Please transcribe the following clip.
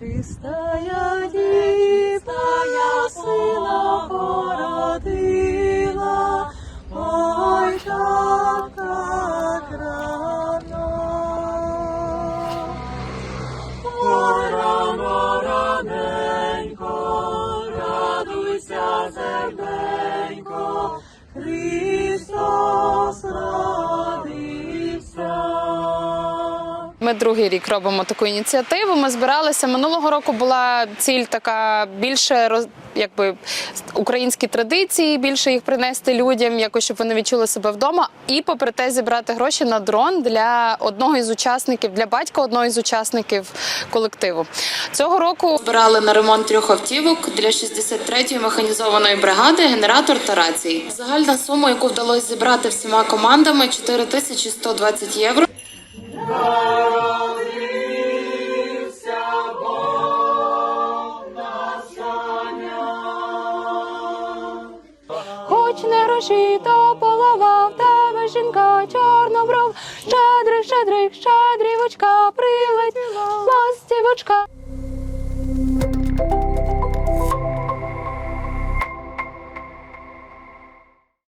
Чистая діва сина породила, ой, так, рано. Ой, рано, радуйся, земленько, Ми другий рік робимо таку ініціативу. Ми збиралися минулого року. Була ціль така більше роз. Якби українські традиції, більше їх принести людям, якось щоб вони відчули себе вдома, і попри те зібрати гроші на дрон для одного із учасників, для батька одного із учасників колективу. Цього року збирали на ремонт трьох автівок для 63-ї механізованої бригади, генератор та рації. Загальна сума, яку вдалося зібрати всіма командами, 4120 євро. Не гроші, то полова в тебе жінка чорнобров, щедрий, щедрих, щедрівочка, прилетіла ластівочка.